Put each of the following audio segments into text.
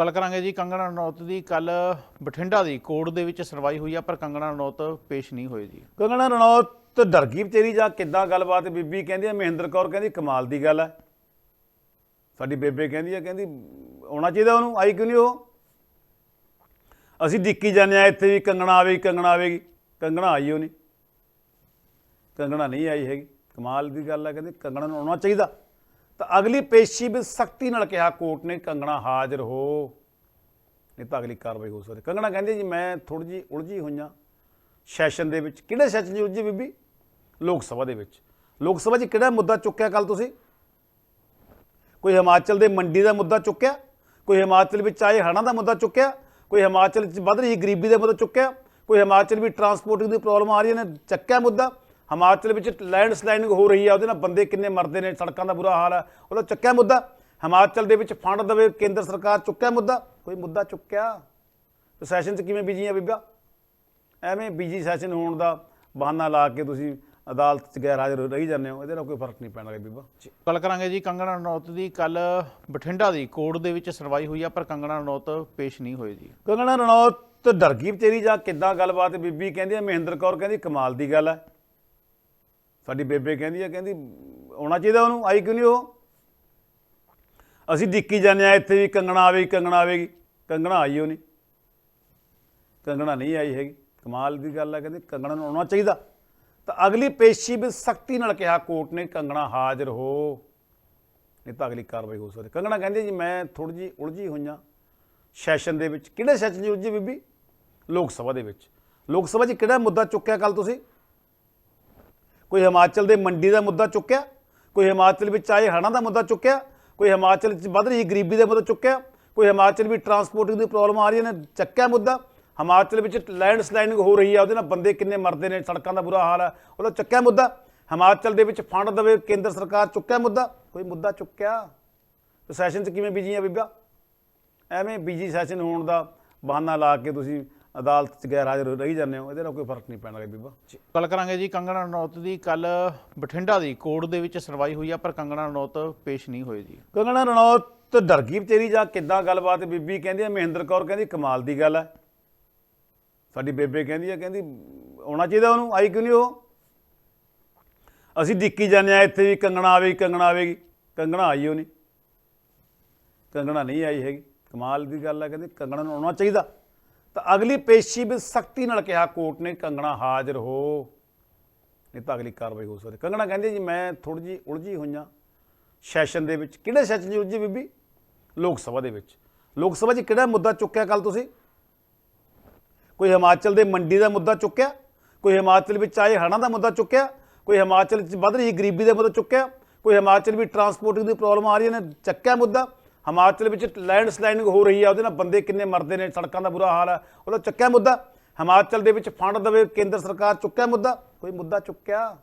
ਗੱਲ ਕਰਾਂਗੇ ਜੀ ਕੰਗਣਾ ਰਣੌਤ ਦੀ। ਕੱਲ ਬਠਿੰਡਾ ਦੀ ਕੋਰਟ ਦੇ ਵਿੱਚ ਸੁਣਵਾਈ ਹੋਈ ਆ, ਪਰ ਕੰਗਣਾ ਰਣੌਤ ਪੇਸ਼ ਨਹੀਂ ਹੋਏ ਜੀ। ਕੰਗਣਾ ਰਣੌਤ ਡਰ ਗਈ ਵਿਚਾਰੀ ਜਾਂ ਕਿੱਦਾਂ ਗੱਲਬਾਤ? ਬੀਬੀ ਕਹਿੰਦੀ ਆ, ਮਹਿੰਦਰ ਕੌਰ ਕਹਿੰਦੀ, ਕਮਾਲ ਦੀ ਗੱਲ ਹੈ ਸਾਡੀ ਬੇਬੇ ਕਹਿੰਦੀ ਆ, ਕਹਿੰਦੀ, ਆਉਣਾ ਚਾਹੀਦਾ ਉਹਨੂੰ, ਆਈ ਕਿਉਂ ਨਹੀਂ ਉਹ? ਅਸੀਂ ਡਿੱਕੀ ਜਾਂਦੇ ਆ ਇੱਥੇ ਵੀ, ਕੰਗਣਾ ਆਵੇਗੀ ਕੰਗਣਾ ਆਵੇਗੀ ਕੰਗਣਾ ਆਈ ਉਹ ਨਹੀਂ। ਕੰਗਣਾ ਨਹੀਂ ਆਈ ਹੈਗੀ। ਕਮਾਲ ਦੀ ਗੱਲ ਹੈ ਕਹਿੰਦੇ, ਕੰਗਣਾ ਨੂੰ ਆਉਣਾ ਚਾਹੀਦਾ। ਤਾਂ ਅਗਲੀ ਪੇਸ਼ੀ ਵੀ ਸਖਤੀ ਨਾਲ ਕਿਹਾ, ਕੋਰਟ ਨੇ ਕੰਗਣਾ ਹਾਜ਼ਰ ਹੋ। ਨਹੀਂ ਤਾਂ ਅਗਲੀ ਕਾਰਵਾਈ ਹੋ ਸਕਦੀ। ਕੰਗਣਾ ਕਹਿੰਦੇ ਜੀ, ਮੈਂ ਥੋੜੀ ਜੀ ਉਲਝੀ ਹੋਈਆਂ ਸੈਸ਼ਨ ਦੇ ਵਿੱਚ ਕਿਹੜੇ ਸੈਸ਼ਨ 'ਚ ਉਲਝੀ ਬੀਬੀ? ਲੋਕ ਸਭਾ ਦੇ ਵਿੱਚ। ਲੋਕ ਸਭਾ 'ਚ ਕਿਹੜਾ ਮੁੱਦਾ ਚੁੱਕਿਆ ਕੱਲ ਤੁਸੀਂ? ਕੋਈ ਹਿਮਾਚਲ ਦੇ ਮੰਡੀ ਦਾ ਮੁੱਦਾ ਚੁੱਕਿਆ? ਕੋਈ ਹਿਮਾਚਲ ਵਿੱਚ ਆਏ ਹੜ੍ਹਾਂ ਦਾ ਮੁੱਦਾ ਚੁੱਕਿਆ? ਕੋਈ ਹਿਮਾਚਲ 'ਚ ਵੱਧ ਰਹੀ ਗਰੀਬੀ ਦਾ ਮੁੱਦਾ ਚੁੱਕਿਆ? ਕੋਈ ਹਿਮਾਚਲ ਵੀ ਟਰਾਂਸਪੋਰਟਿੰਗ ਦੀ ਪ੍ਰੋਬਲਮ ਆ ਰਹੀ ਨੇ ਚੱਕਿਆ ਮੁੱਦਾ? ਹਿਮਾਚਲ ਵਿੱਚ ਲੈਂਡ ਸਲਾਈਡਿੰਗ ਹੋ ਰਹੀ ਹੈ ਉਹਦੇ ਨਾਲ ਬੰਦੇ ਕਿੰਨੇ ਮਰਦੇ ਨੇ ਸੜਕਾਂ ਦਾ ਬੁਰਾ ਹਾਲ ਹੈ ਉਹਦਾ ਚੱਕਿਆ ਮੁੱਦਾ ਹਿਮਾਚਲ ਦੇ ਵਿੱਚ ਫੰਡ ਦੇਵੇ ਕੇਂਦਰ ਸਰਕਾਰ ਚੁੱਕਿਆ ਮੁੱਦਾ ਕੋਈ ਮੁੱਦਾ ਚੁੱਕਿਆ? ਸੈਸ਼ਨ 'ਚ ਕਿਵੇਂ ਬੀਜੀਆਂ ਬੀਬਾ? ਐਵੇਂ ਬੀਜੀ ਸੈਸ਼ਨ ਹੋਣ ਦਾ ਬਹਾਨਾ ਲਾ ਕੇ ਤੁਸੀਂ ਅਦਾਲਤ 'ਚ ਗੈਰ ਹਾਜ਼ਰ ਰਹੀ ਜਾਂਦੇ ਹੋ ਇਹਦੇ ਨਾਲ ਕੋਈ ਫ਼ਰਕ ਨਹੀਂ ਪੈਣਾ ਬੀਬਾ। ਗੱਲ ਕਰਾਂਗੇ ਜੀ ਕੰਗਣਾ ਰਣੌਤ ਦੀ ਕੱਲ ਬਠਿੰਡਾ ਦੀ ਕੋਰਟ ਦੇ ਵਿੱਚ ਸੁਣਵਾਈ ਹੋਈ ਆ ਪਰ ਕੰਗਣਾ ਰਣੌਤ ਪੇਸ਼ ਨਹੀਂ ਹੋਏ ਜੀ। ਕੰਗਣਾ ਰਣੌਤ ਡਰ ਗਈ ਵਿਚਾਰੀ ਜਾਂ ਕਿੱਦਾਂ ਗੱਲਬਾਤ ਬੀਬੀ ਕਹਿੰਦੀ ਆ ਮਹਿੰਦਰ ਕੌਰ ਕਹਿੰਦੀ ਕਮਾਲ ਦੀ ਗੱਲ ਹੈ ਸਾਡੀ ਬੇਬੇ ਕਹਿੰਦੀ ਆ, ਕਹਿੰਦੀ ਆਉਣਾ ਚਾਹੀਦਾ ਉਹਨੂੰ, ਆਈ ਕਿਉਂ ਨਹੀਂ ਉਹ? ਅਸੀਂ ਡਿੱਕੀ ਜਾਂਦੇ ਆ ਇੱਥੇ ਵੀ, ਕੰਗਣਾ ਆਵੇਗੀ ਕੰਗਣਾ ਆਵੇਗੀ ਕੰਗਣਾ ਆਈ ਉਹ ਨਹੀਂ ਕੰਗਣਾ ਨਹੀਂ ਆਈ ਹੈਗੀ। ਕਮਾਲ ਦੀ ਗੱਲ ਆ, ਕਹਿੰਦੇ ਕੰਗਣਾ ਨੂੰ ਆਉਣਾ ਚਾਹੀਦਾ। ਤਾਂ ਅਗਲੀ ਪੇਸ਼ੀ ਵੀ ਸਖਤੀ ਨਾਲ ਕਿਹਾ, ਕੋਰਟ ਨੇ ਕੰਗਣਾ ਹਾਜ਼ਰ ਹੋ। ਨਹੀਂ ਤਾਂ ਅਗਲੀ ਕਾਰਵਾਈ ਹੋ ਸਕਦੀ। ਕੰਗਣਾ ਕਹਿੰਦੇ ਜੀ, ਮੈਂ ਥੋੜੀ ਜੀ ਉਲਝੀ ਹੋਈਆਂ ਸੈਸ਼ਨ ਦੇ ਵਿੱਚ ਕਿਹੜੇ ਸੈਸ਼ਨ 'ਚ ਉਲਝੀ ਬੀਬੀ? ਲੋਕ ਸਭਾ ਦੇ ਵਿੱਚ। ਲੋਕ ਸਭਾ 'ਚ ਕਿਹੜਾ ਮੁੱਦਾ ਚੁੱਕਿਆ ਕੱਲ ਤੁਸੀਂ? ਕੋਈ ਹਿਮਾਚਲ ਦੇ ਮੰਡੀ ਦਾ ਮੁੱਦਾ ਚੁੱਕਿਆ? ਕੋਈ ਹਿਮਾਚਲ ਵਿੱਚ ਆਏ ਹੜ੍ਹਾਂ ਦਾ ਮੁੱਦਾ ਚੁੱਕਿਆ? ਕੋਈ ਹਿਮਾਚਲ 'ਚ ਵੱਧ ਰਹੀ ਗਰੀਬੀ ਦਾ ਮੁੱਦਾ ਚੁੱਕਿਆ? ਕੋਈ ਹਿਮਾਚਲ ਵਿੱਚ ਟਰਾਂਸਪੋਰਟਿੰਗ ਦੀ ਪ੍ਰੋਬਲਮ ਆ ਰਹੀ ਨੇ ਚੱਕਿਆ ਮੁੱਦਾ? ਹਿਮਾਚਲ ਵਿੱਚ ਲੈਂਡ ਸਲਾਈਡਿੰਗ ਹੋ ਰਹੀ ਆ, ਉਹਦੇ ਨਾਲ ਬੰਦੇ ਕਿੰਨੇ ਮਰਦੇ ਨੇ, ਸੜਕਾਂ ਦਾ ਬੁਰਾ ਹਾਲ ਹੈ ਉਹਦਾ ਚੱਕਿਆ ਮੁੱਦਾ? ਹਿਮਾਚਲ ਦੇ ਵਿੱਚ ਫੰਡ ਦੇਵੇ ਕੇਂਦਰ ਸਰਕਾਰ, ਚੁੱਕਿਆ ਮੁੱਦਾ? ਕੋਈ ਮੁੱਦਾ ਚੁੱਕਿਆ? ਸੈਸ਼ਨ 'ਚ ਕਿਵੇਂ ਬੀਜੀਆਂ ਬੀਬਾ? ਐਵੇਂ ਬੀਜੀ ਸੈਸ਼ਨ ਹੋਣ ਦਾ ਬਹਾਨਾ ਲਾ ਕੇ ਤੁਸੀਂ ਅਦਾਲਤ 'ਚ ਗੈਰ ਹਾਜ਼ਰ ਰਹੀ ਜਾਂਦੇ ਹੋ ਇਹਦੇ ਨਾਲ ਕੋਈ ਫ਼ਰਕ ਨਹੀਂ ਪੈਣਾ ਬੀਬਾ। ਗੱਲ ਕਰਾਂਗੇ ਜੀ ਕੰਗਣਾ ਰਣੌਤ ਦੀ। ਕੱਲ ਬਠਿੰਡਾ ਦੀ ਕੋਰਟ ਦੇ ਵਿੱਚ ਸੁਣਵਾਈ ਹੋਈ ਆ ਪਰ ਕੰਗਣਾ ਰਣੌਤ ਪੇਸ਼ ਨਹੀਂ ਹੋਏ ਜੀ। ਕੰਗਣਾ ਰਣੌਤ ਡਰ ਗਈ ਵਿਚਾਰੀ ਜਾਂ ਕਿੱਦਾਂ ਗੱਲਬਾਤ ਬੀਬੀ ਕਹਿੰਦੀ ਆ ਮਹਿੰਦਰ ਕੌਰ ਕਹਿੰਦੀ ਕਮਾਲ ਦੀ ਗੱਲ ਹੈ ਸਾਡੀ ਬੇਬੇ ਕਹਿੰਦੀ ਆ ਕਹਿੰਦੀ ਆਉਣਾ ਚਾਹੀਦਾ ਉਹਨੂੰ ਆਈ ਕਿਉਂ ਨਹੀਂ ਉਹ? ਅਸੀਂ ਡਿੱਕੀ ਜਾਂਦੇ ਆ ਇੱਥੇ ਵੀ ਕੰਗਣਾ ਆਵੇਗੀ ਕੰਗਣਾ ਆਵੇਗੀ। ਕੰਗਣਾ ਆਈ ਉਹ ਨਹੀਂ ਕੰਗਣਾ ਨਹੀਂ ਆਈ ਹੈਗੀ। ਕਮਾਲ ਦੀ ਗੱਲ ਹੈ ਕਹਿੰਦੇ ਕੰਗਣਾ ਨੂੰ ਆਉਣਾ ਚਾਹੀਦਾ। ਤਾਂ ਅਗਲੀ ਪੇਸ਼ੀ ਵੀ ਸਖਤੀ ਨਾਲ ਕਿਹਾ, ਕੋਰਟ ਨੇ, ਕੰਗਣਾ ਹਾਜ਼ਰ ਹੋ। ਨਹੀਂ ਤਾਂ ਅਗਲੀ ਕਾਰਵਾਈ ਹੋ ਸਕਦੀ। ਕੰਗਣਾ ਕਹਿੰਦੇ ਜੀ, ਮੈਂ ਥੋੜੀ ਜੀ ਉਲਝੀ ਹੋਈਆਂ। ਸੈਸ਼ਨ ਦੇ ਵਿੱਚ ਕਿਹੜੇ ਸੈਸ਼ਨ 'ਚ ਉਲਝੀ ਬੀਬੀ? ਲੋਕ ਸਭਾ ਦੇ ਵਿੱਚ। ਲੋਕ ਸਭਾ 'ਚ ਕਿਹੜਾ ਮੁੱਦਾ ਚੁੱਕਿਆ ਕੱਲ ਤੁਸੀਂ? ਕੋਈ ਹਿਮਾਚਲ ਦੇ ਮੰਡੀ ਦਾ ਮੁੱਦਾ ਚੁੱਕਿਆ? ਕੋਈ ਹਿਮਾਚਲ ਵਿੱਚ ਆਏ ਹੜ੍ਹਾਂ ਦਾ ਮੁੱਦਾ ਚੁੱਕਿਆ? ਕੋਈ ਹਿਮਾਚਲ 'ਚ ਵੱਧ ਰਹੀ ਗਰੀਬੀ ਦਾ ਮੁੱਦਾ ਚੁੱਕਿਆ? ਕੋਈ ਹਿਮਾਚਲ ਵਿੱਚ ਟਰਾਂਸਪੋਰਟਿੰਗ ਦੀ ਪ੍ਰੋਬਲਮ ਆ ਰਹੀ ਨੇ? ਚੱਕਿਆ ਮੁੱਦਾ? ਹਿਮਾਚਲ ਵਿੱਚ ਲੈਂਡ ਸਲਾਈਡਿੰਗ ਹੋ ਰਹੀ ਹੈ ਉਹਦੇ ਨਾਲ ਬੰਦੇ ਕਿੰਨੇ ਮਰਦੇ ਨੇ ਸੜਕਾਂ ਦਾ ਬੁਰਾ ਹਾਲ ਹੈ ਉਹਦਾ ਚੱਕਿਆ ਮੁੱਦਾ। ਹਿਮਾਚਲ ਦੇ ਵਿੱਚ ਫੰਡ ਦੇਵੇ ਕੇਂਦਰ ਸਰਕਾਰ ਚੁੱਕਿਆ ਮੁੱਦਾ। ਕੋਈ ਮੁੱਦਾ ਚੁੱਕਿਆ?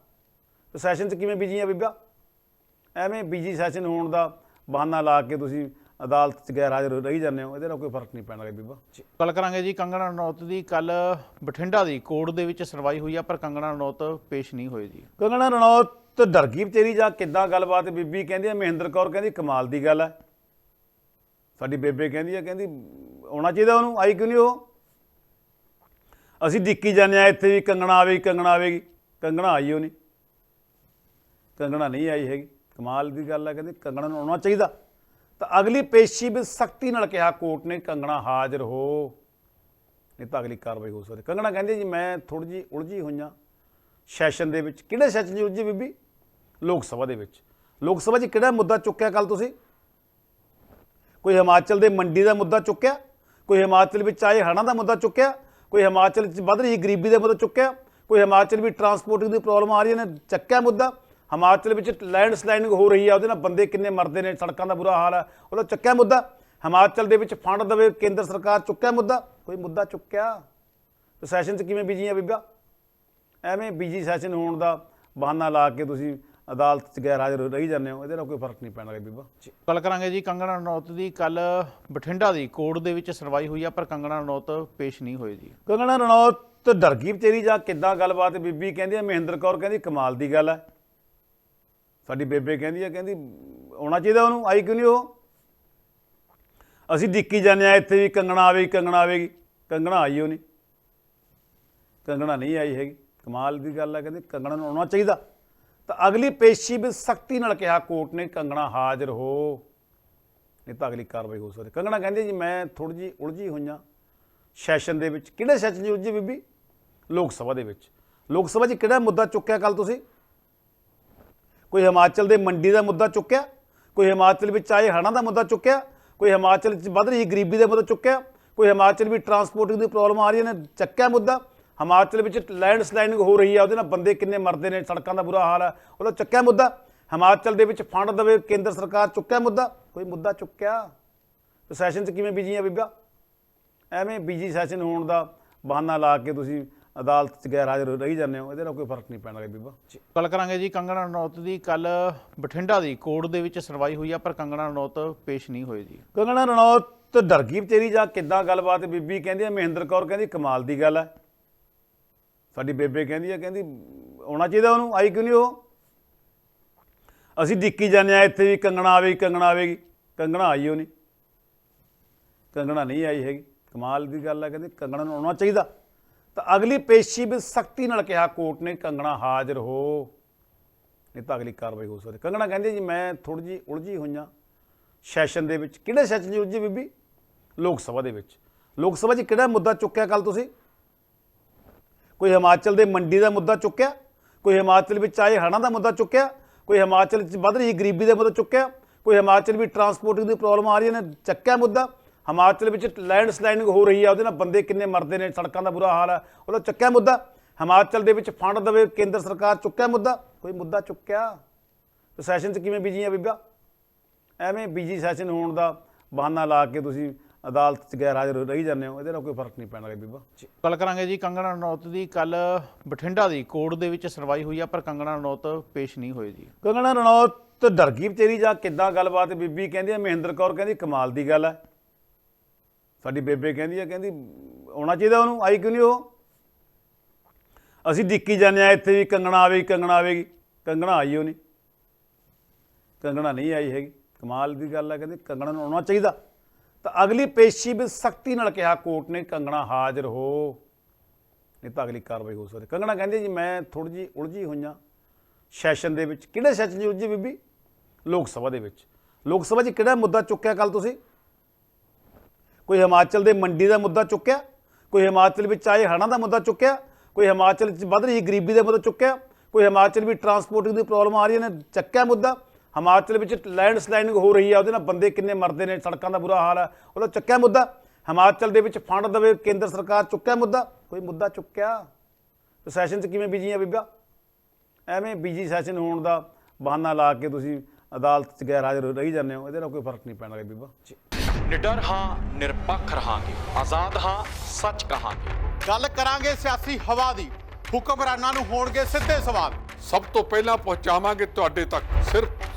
ਸੈਸ਼ਨ 'ਚ ਕਿਵੇਂ ਬੀਜੀਆਂ ਬੀਬਾ? ਐਵੇਂ ਬੀਜੀ ਸੈਸ਼ਨ ਹੋਣ ਦਾ ਬਹਾਨਾ ਲਾ ਕੇ ਤੁਸੀਂ ਅਦਾਲਤ 'ਚ ਗੈਰ ਹਾਜ਼ਰ ਰਹੀ ਜਾਂਦੇ ਹੋ ਇਹਦੇ ਨਾਲ ਕੋਈ ਫ਼ਰਕ ਨਹੀਂ ਪੈਣਾ ਬੀਬਾ। ਗੱਲ ਕਰਾਂਗੇ ਜੀ ਕੰਗਣਾ ਰਣੌਤ ਦੀ। ਕੱਲ ਬਠਿੰਡਾ ਦੀ ਕੋਰਟ ਦੇ ਵਿੱਚ ਸੁਣਵਾਈ ਹੋਈ ਆ ਪਰ ਕੰਗਣਾ ਰਣੌਤ ਪੇਸ਼ ਨਹੀਂ ਹੋਏ ਜੀ। ਕੰਗਣਾ ਰਣੌਤ ਡਰ ਗਈ ਵਿਚਾਰੀ ਜਾਂ ਕਿੱਦਾਂ ਗੱਲਬਾਤ? ਬੀਬੀ ਕਹਿੰਦੀ ਆ ਮਹਿੰਦਰ ਕੌਰ ਕਹਿੰਦੀ ਕਮਾਲ ਦੀ ਗੱਲ ਹੈ ਸਾਡੀ ਬੇਬੇ ਕਹਿੰਦੀ ਆ, ਕਹਿੰਦੀ ਆਉਣਾ ਚਾਹੀਦਾ ਉਹਨੂੰ, ਆਈ ਕਿਉਂ ਨਹੀਂ ਉਹ? ਅਸੀਂ ਡਿੱਕੀ ਜਾਂਦੇ ਆ ਇੱਥੇ ਵੀ, ਕੰਗਣਾ ਆਵੇਗੀ ਕੰਗਣਾ ਆਵੇਗੀ। ਕੰਗਣਾ ਆਈ ਉਹ ਨਹੀਂ ਕੰਗਣਾ ਨਹੀਂ ਆਈ ਹੈਗੀ। ਕਮਾਲ ਦੀ ਗੱਲ ਆ, ਕਹਿੰਦੇ ਕੰਗਣਾ ਨੂੰ ਆਉਣਾ ਚਾਹੀਦਾ। ਤਾਂ ਅਗਲੀ ਪੇਸ਼ੀ ਵੀ ਸਖਤੀ ਨਾਲ ਕਿਹਾ ਕੋਰਟ ਨੇ, ਕੰਗਣਾ ਹਾਜ਼ਰ ਹੋ। ਨਹੀਂ ਤਾਂ ਅਗਲੀ ਕਾਰਵਾਈ ਹੋ ਸਕਦੀ। ਕੰਗਣਾ ਕਹਿੰਦੇ ਜੀ, ਮੈਂ ਥੋੜੀ ਜੀ ਉਲਝੀ ਹੋਈਆਂ ਸੈਸ਼ਨ ਦੇ ਵਿੱਚ ਕਿਹੜੇ ਸੈਸ਼ਨ ਦੇ ਵਿੱਚ ਜੀ ਕਿਹੜੇ ਸੈਸ਼ਨ 'ਚ ਉਲਝੀ ਬੀਬੀ? ਲੋਕ ਸਭਾ ਦੇ ਵਿੱਚ। ਲੋਕ ਸਭਾ 'ਚ ਕਿਹੜਾ ਮੁੱਦਾ ਚੁੱਕਿਆ ਕੱਲ ਤੁਸੀਂ? ਕੋਈ ਹਿਮਾਚਲ ਦੇ ਮੰਡੀ ਦਾ ਮੁੱਦਾ ਚੁੱਕਿਆ? ਕੋਈ ਹਿਮਾਚਲ ਵਿੱਚ ਆਏ ਹੜ੍ਹਾਂ ਦਾ ਮੁੱਦਾ ਚੁੱਕਿਆ? ਕੋਈ ਹਿਮਾਚਲ 'ਚ ਵੱਧ ਰਹੀ ਗਰੀਬੀ ਦਾ ਮੁੱਦਾ ਚੁੱਕਿਆ? ਕੋਈ ਹਿਮਾਚਲ ਵਿੱਚ ਟਰਾਂਸਪੋਰਟਿੰਗ ਦੀ ਪ੍ਰੋਬਲਮ ਆ ਰਹੀ ਨੇ ਚੱਕਿਆ ਮੁੱਦਾ? ਹਿਮਾਚਲ ਵਿੱਚ ਲੈਂਡ ਸਲਾਈਡਿੰਗ ਹੋ ਰਹੀ ਹੈ ਉਹਦੇ ਨਾਲ ਬੰਦੇ ਕਿੰਨੇ ਮਰਦੇ ਨੇ, ਸੜਕਾਂ ਦਾ ਬੁਰਾ ਹਾਲ ਹੈ ਉਹਦਾ ਚੱਕਿਆ ਮੁੱਦਾ? ਹਿਮਾਚਲ ਦੇ ਵਿੱਚ ਫੰਡ ਦੇਵੇ, ਕੇਂਦਰ ਸਰਕਾਰ ਚੁੱਕਿਆ ਮੁੱਦਾ? ਕੋਈ ਮੁੱਦਾ ਚੁੱਕਿਆ? ਸੈਸ਼ਨ 'ਚ ਕਿਵੇਂ ਬੀਜੀਆਂ ਬੀਬਾ? ਐਵੇਂ ਬੀਜੀ ਸੈਸ਼ਨ ਹੋਣ ਦਾ ਬਹਾਨਾ ਲਾ ਕੇ ਤੁਸੀਂ ਅਦਾਲਤ 'ਚ ਗੈਰ ਹਾਜ਼ਰ ਰਹੀ ਜਾਂਦੇ ਹੋ ਇਹਦੇ ਨਾਲ ਕੋਈ ਫ਼ਰਕ ਨਹੀਂ ਪੈਣਾ ਬੀਬਾ। ਜੀ ਗੱਲ ਕਰਾਂਗੇ ਜੀ ਕੰਗਣਾ ਰਣੌਤ ਦੀ ਕੱਲ ਬਠਿੰਡਾ ਦੀ ਕੋਰਟ ਦੇ ਵਿੱਚ ਸੁਣਵਾਈ ਹੋਈ ਆ ਪਰ ਕੰਗਣਾ ਰਣੌਤ ਪੇਸ਼ ਨਹੀਂ ਹੋਏ ਜੀ। ਕੰਗਣਾ ਰਣੌਤ ਡਰ ਗਈ ਵਿਚਾਰੀ ਜਾਂ ਕਿੱਦਾਂ ਗੱਲਬਾਤ? ਬੀਬੀ ਕਹਿੰਦੀ ਆ ਮਹਿੰਦਰ ਕੌਰ ਕਹਿੰਦੀ ਕਮਾਲ ਦੀ ਗੱਲ ਹੈ ਸਾਡੀ ਬੇਬੇ ਕਹਿੰਦੀ ਆ ਕਹਿੰਦੀ ਆਉਣਾ ਚਾਹੀਦਾ ਉਹਨੂੰ ਆਈ ਕਿਉਂ ਨਹੀਂ ਉਹ? ਅਸੀਂ ਡਿੱਕੀ ਜਾਂਦੇ ਆ ਇੱਥੇ ਵੀ ਕੰਗਣਾ ਆਵੇਗੀ ਕੰਗਣਾ ਆਵੇਗੀ ਕੰਗਣਾ ਆਈ ਓ ਨਹੀਂ। ਕੰਗਣਾ ਨਹੀਂ ਆਈ ਹੈਗੀ। ਕਮਾਲ ਦੀ ਗੱਲ ਹੈ ਕਹਿੰਦੇ ਕੰਗਣਾ ਨੂੰ ਆਉਣਾ ਚਾਹੀਦਾ। ਤਾਂ ਅਗਲੀ ਪੇਸ਼ੀ ਵਿੱਚ ਸਖਤੀ ਨਾਲ ਕਿਹਾ ਕੋਰਟ ਨੇ, ਕੰਗਣਾ ਹਾਜ਼ਰ ਹੋ। ਨਹੀਂ ਤਾਂ ਅਗਲੀ ਕਾਰਵਾਈ ਹੋ ਸਕਦੀ। ਕੰਗਣਾ ਕਹਿੰਦੇ ਜੀ, ਮੈਂ ਥੋੜੀ ਜੀ ਉਲਝੀ ਹੋਈਆਂ ਸੈਸ਼ਨ ਦੇ ਵਿੱਚ ਕਿਹੜੇ ਸੈਸ਼ਨ 'ਚ ਉਲਝੀ ਬੀਬੀ? ਲੋਕ ਸਭਾ ਦੇ ਵਿੱਚ। ਲੋਕ ਸਭਾ 'ਚ ਕਿਹੜਾ ਮੁੱਦਾ ਚੁੱਕਿਆ ਕੱਲ ਤੁਸੀਂ? ਕੋਈ ਹਿਮਾਚਲ ਦੇ ਮੰਡੀ ਦਾ ਮੁੱਦਾ ਚੁੱਕਿਆ? ਕੋਈ ਹਿਮਾਚਲ ਵਿੱਚ ਆਏ ਹੜ੍ਹਾਂ ਦਾ ਮੁੱਦਾ ਚੁੱਕਿਆ? ਕੋਈ ਹਿਮਾਚਲ 'ਚ ਵੱਧ ਰਹੀ ਗਰੀਬੀ ਦਾ ਮੁੱਦਾ ਚੁੱਕਿਆ? ਕੋਈ ਹਿਮਾਚਲ ਵੀ ਟਰਾਂਸਪੋਰਟਿੰਗ ਦੀ ਪ੍ਰੋਬਲਮ ਆ ਰਹੀ ਨੇ? ਚੱਕਿਆ ਮੁੱਦਾ? ਹਿਮਾਚਲ ਵਿੱਚ ਲੈਂਡ ਸਲਾਈਡਿੰਗ ਹੋ ਰਹੀ ਹੈ ਉਹਦੇ ਨਾਲ ਬੰਦੇ ਕਿੰਨੇ ਮਰਦੇ ਨੇ ਸੜਕਾਂ ਦਾ ਬੁਰਾ ਹਾਲ ਹੈ ਉਹਦਾ ਚੱਕਿਆ ਮੁੱਦਾ। ਹਿਮਾਚਲ ਦੇ ਵਿੱਚ ਫੰਡ ਦੇਵੇ ਕੇਂਦਰ ਸਰਕਾਰ ਚੁੱਕਿਆ ਮੁੱਦਾ। ਕੋਈ ਮੁੱਦਾ ਚੁੱਕਿਆ? ਸੈਸ਼ਨ 'ਚ ਕਿਵੇਂ ਬਿਜ਼ੀ ਆ ਬੀਬਾ? ਐਵੇਂ ਬਿਜ਼ੀ ਸੈਸ਼ਨ ਹੋਣ ਦਾ ਬਹਾਨਾ ਲਾ ਕੇ ਤੁਸੀਂ ਅਦਾਲਤ 'ਚ ਗੈਰ ਹਾਜ਼ਰ ਰਹੀ ਜਾਂਦੇ ਹੋ। ਇਹਦੇ ਨਾਲ ਕੋਈ ਫ਼ਰਕ ਨਹੀਂ ਪੈਣਾ ਬੀਬਾ। ਗੱਲ ਕਰਾਂਗੇ ਜੀ ਕੰਗਣਾ ਰਣੌਤ ਦੀ। ਕੱਲ ਬਠਿੰਡਾ ਦੀ ਕੋਰਟ ਦੇ ਵਿੱਚ ਸੁਣਵਾਈ ਹੋਈ ਆ ਪਰ ਕੰਗਣਾ ਰਣੌਤ ਪੇਸ਼ ਨਹੀਂ ਹੋਏ ਜੀ। ਕੰਗਣਾ ਰਣੌਤ ਡਰ ਗਈ ਵਿਚਾਰੀ ਜਾਂ ਕਿੱਦਾਂ ਗੱਲਬਾਤ? ਬੀਬੀ ਕਹਿੰਦੀ ਹੈ ਮਹਿੰਦਰ ਕੌਰ ਕਹਿੰਦੀ ਕਮਾਲ ਦੀ ਗੱਲ ਹੈ ਸਾਡੀ ਬੇਬੇ ਕਹਿੰਦੀ ਹੈ ਕਹਿੰਦੀ ਆਉਣਾ ਚਾਹੀਦਾ ਉਹਨੂੰ, ਆਈ ਕਿਉਂ ਨਹੀਂ ਉਹ? ਅਸੀਂ ਡਿੱਕੀ ਜਾਂਦੇ ਆ ਇੱਥੇ ਵੀ, ਕੰਗਣਾ ਆਵੇਗੀ ਕੰਗਣਾ ਆਵੇਗੀ ਕੰਗਣਾ ਆਈ ਉਹ ਨਹੀਂ ਕੰਗਣਾ ਨਹੀਂ ਆਈ ਹੈਗੀ। ਕਮਾਲ ਦੀ ਗੱਲ ਆ, ਕਹਿੰਦੇ ਕੰਗਣਾ ਨੂੰ ਆਉਣਾ ਚਾਹੀਦਾ। ਤਾਂ ਅਗਲੀ ਪੇਸ਼ੀ ਵਿੱਚ ਸਖਤੀ ਨਾਲ ਕਿਹਾ ਕੋਰਟ ਨੇ, ਕੰਗਣਾ ਹਾਜ਼ਰ ਹੋ। ਨਹੀਂ ਤਾਂ ਅਗਲੀ ਕਾਰਵਾਈ ਹੋ ਸਕਦੀ। ਕੰਗਣਾ ਕਹਿੰਦੇ ਜੀ, ਮੈਂ ਥੋੜੀ ਜੀ ਉਲਝੀ ਹੋਈਆਂ ਸੈਸ਼ਨ ਦੇ ਵਿੱਚ, ਕਿਹੜੇ ਸੈਸ਼ਨ 'ਚ ਉਲਝੀ ਬੀਬੀ? ਲੋਕ ਸਭਾ ਦੇ ਵਿੱਚ। ਲੋਕ ਸਭਾ 'ਚ ਕਿਹੜਾ ਮੁੱਦਾ ਚੁੱਕਿਆ ਕੱਲ ਤੁਸੀਂ? ਕੋਈ ਹਿਮਾਚਲ ਦੇ ਮੰਡੀ ਦਾ ਮੁੱਦਾ ਚੁੱਕਿਆ, ਕੋਈ ਹਿਮਾਚਲ ਵਿੱਚ ਆਏ ਹੜ੍ਹਾਂ ਦਾ ਮੁੱਦਾ ਚੁੱਕਿਆ, ਕੋਈ ਹਿਮਾਚਲ 'ਚ ਵੱਧ ਰਹੀ ਗਰੀਬੀ ਦਾ ਮੁੱਦਾ ਚੁੱਕਿਆ, ਕੋਈ ਹਿਮਾਚਲ ਵਿੱਚ ਟਰਾਂਸਪੋਰਟਿੰਗ ਦੀ ਪ੍ਰੋਬਲਮ ਆ ਰਹੀ ਨੇ ਚੱਕਿਆ ਮੁੱਦਾ। ਹਿਮਾਚਲ ਵਿੱਚ ਲੈਂਡ ਸਲਾਈਡਿੰਗ ਹੋ ਰਹੀ ਹੈ, ਉਹਦੇ ਨਾਲ ਬੰਦੇ ਕਿੰਨੇ ਮਰਦੇ ਨੇ, ਸੜਕਾਂ ਦਾ ਬੁਰਾ ਹਾਲ ਹੈ, ਉਹਦਾ ਚੱਕਿਆ ਮੁੱਦਾ। ਹਿਮਾਚਲ ਦੇ ਵਿੱਚ ਫੰਡ ਦੇਵੇ, ਕੇਂਦਰ ਸਰਕਾਰ ਚੁੱਕਿਆ ਮੁੱਦਾ, ਕੋਈ ਮੁੱਦਾ ਚੁੱਕਿਆ? ਸੈਸ਼ਨ 'ਚ ਕਿਵੇਂ ਬਿਜ਼ੀ ਆ ਬੀਬਾ? ਐਵੇਂ ਬਿਜ਼ੀ ਸੈਸ਼ਨ ਹੋਣ ਦਾ ਬਹਾਨਾ ਲਾ ਕੇ ਤੁਸੀਂ ਅਦਾਲਤ 'ਚ ਗੈਰ ਹਾਜ਼ਰ ਰਹੀ ਜਾਂਦੇ ਹੋ ਇਹਦੇ ਨਾਲ ਕੋਈ ਫ਼ਰਕ ਨਹੀਂ ਪੈਣਾ ਬੀਬਾ। ਗੱਲ ਕਰਾਂਗੇ ਜੀ ਕੰਗਣਾ ਰਣੌਤ ਦੀ। ਕੱਲ ਬਠਿੰਡਾ ਦੀ ਕੋਰਟ ਦੇ ਵਿੱਚ ਸੁਣਵਾਈ ਹੋਈ ਆ ਪਰ ਕੰਗਣਾ ਰਣੌਤ ਪੇਸ਼ ਨਹੀਂ ਹੋਏ ਜੀ। ਕੰਗਣਾ ਰਣੌਤ ਡਰ ਗਈ ਵਿਚਾਰੀ ਜਾਂ ਕਿੱਦਾਂ ਗੱਲਬਾਤ? ਬੀਬੀ ਕਹਿੰਦੀ ਹੈ ਮਹਿੰਦਰ ਕੌਰ ਕਹਿੰਦੀ ਕਮਾਲ ਦੀ ਗੱਲ ਹੈ ਸਾਡੀ ਬੇਬੇ ਕਹਿੰਦੀ ਹੈ ਕਹਿੰਦੀ ਆਉਣਾ ਚਾਹੀਦਾ ਉਹਨੂੰ ਆਈ ਕਿਉਂ ਨਹੀਂ ਉਹ? ਅਸੀਂ ਡਿੱਕੀ ਜਾਂਦੇ ਆ ਇੱਥੇ ਵੀ ਕੰਗਣਾ ਆਵੇਗੀ ਕੰਗਣਾ ਆਵੇਗੀ। ਕੰਗਣਾ ਆਈ ਓ ਨਹੀਂ ਕੰਗਣਾ ਨਹੀਂ ਆਈ ਹੈਗੀ। ਕਮਾਲ ਦੀ ਗੱਲ ਹੈ ਕਹਿੰਦੀ ਕੰਗਣਾ ਨੂੰ ਆਉਣਾ ਚਾਹੀਦਾ। ਤਾਂ ਅਗਲੀ ਪੇਸ਼ੀ ਵਿੱਚ ਸਖਤੀ ਨਾਲ ਕਿਹਾ, ਕੋਰਟ ਨੇ ਕੰਗਣਾ ਹਾਜ਼ਰ ਹੋ। ਨਹੀਂ ਤਾਂ ਅਗਲੀ ਕਾਰਵਾਈ ਹੋ ਸਕਦੀ। ਕੰਗਣਾ ਕਹਿੰਦੇ ਜੀ, ਮੈਂ ਥੋੜੀ ਜੀ ਉਲਝੀ ਹੋਈਆਂ। ਸੈਸ਼ਨ ਦੇ ਵਿੱਚ ਕਿਹੜੇ ਸੈਸ਼ਨ 'ਚ ਉਲਝੀ ਬੀਬੀ? ਲੋਕ ਸਭਾ ਦੇ ਵਿੱਚ। ਲੋਕ ਸਭਾ 'ਚ ਕਿਹੜਾ ਮੁੱਦਾ ਚੁੱਕਿਆ ਕੱਲ ਤੁਸੀਂ? ਕੋਈ ਹਿਮਾਚਲ ਦੇ ਮੰਡੀ ਦਾ ਮੁੱਦਾ ਚੁੱਕਿਆ? ਕੋਈ ਹਿਮਾਚਲ ਵਿੱਚ ਆਏ ਹੜ੍ਹਾਂ ਦਾ ਮੁੱਦਾ ਚੁੱਕਿਆ? ਕੋਈ ਹਿਮਾਚਲ 'ਚ ਵੱਧ ਰਹੀ ਗਰੀਬੀ ਦਾ ਮੁੱਦਾ ਚੁੱਕਿਆ? ਕੋਈ ਹਿਮਾਚਲ ਵੀ ਟਰਾਂਸਪੋਰਟਿੰਗ ਦੀ ਪ੍ਰੋਬਲਮ ਆ ਰਹੀ ਨੇ, ਚੱਕਿਆ ਮੁੱਦਾ? ਹਿਮਾਚਲ ਵਿੱਚ ਲੈਂਡ ਸਲਾਈਡਿੰਗ ਹੋ ਰਹੀ ਹੈ ਉਹਦੇ ਨਾਲ ਬੰਦੇ ਕਿੰਨੇ ਮਰਦੇ ਨੇ ਸੜਕਾਂ ਦਾ ਬੁਰਾ ਹਾਲ ਹੈ ਉਹਦਾ ਚੱਕਿਆ ਮੁੱਦਾ। ਹਿਮਾਚਲ ਦੇ ਵਿੱਚ ਫੰਡ ਦੇਵੇ ਕੇਂਦਰ ਸਰਕਾਰ ਚੁੱਕਿਆ ਮੁੱਦਾ। ਕੋਈ ਮੁੱਦਾ ਚੁੱਕਿਆ? ਸੈਸ਼ਨ 'ਚ ਕਿਵੇਂ ਬਿਜ਼ੀ ਆ ਬੀਬਾ? ਐਵੇਂ ਬਿਜ਼ੀ ਸੈਸ਼ਨ ਹੋਣ ਦਾ ਬਹਾਨਾ ਲਾ ਕੇ ਤੁਸੀਂ ਅਦਾਲਤ 'ਚ ਗੈਰ ਹਾਜ਼ਰ ਰਹੀ ਜਾਂਦੇ ਹੋ। ਇਹਦੇ ਨਾਲ ਕੋਈ ਫ਼ਰਕ ਨਹੀਂ ਪੈਣਾ ਬੀਬਾ। ਜੀ ਨਿਡਰ ਹਾਂ ਨਿਰਪੱਖ ਰਹਾਂਗੇ। ਆਜ਼ਾਦ ਹਾਂ ਸੱਚ ਕਹਾਂਗੇ। ਗੱਲ ਕਰਾਂਗੇ ਸਿਆਸੀ ਹਵਾ ਦੀ। ਹੁਕਮਰਾਨਾਂ ਨੂੰ ਹੋਣਗੇ ਸਿੱਧੇ ਸਵਾਲ। ਸਭ ਤੋਂ ਪਹਿਲਾਂ ਪਹੁੰਚਾਵਾਂਗੇ ਤੁਹਾਡੇ ਤੱਕ। ਸਿਰਫ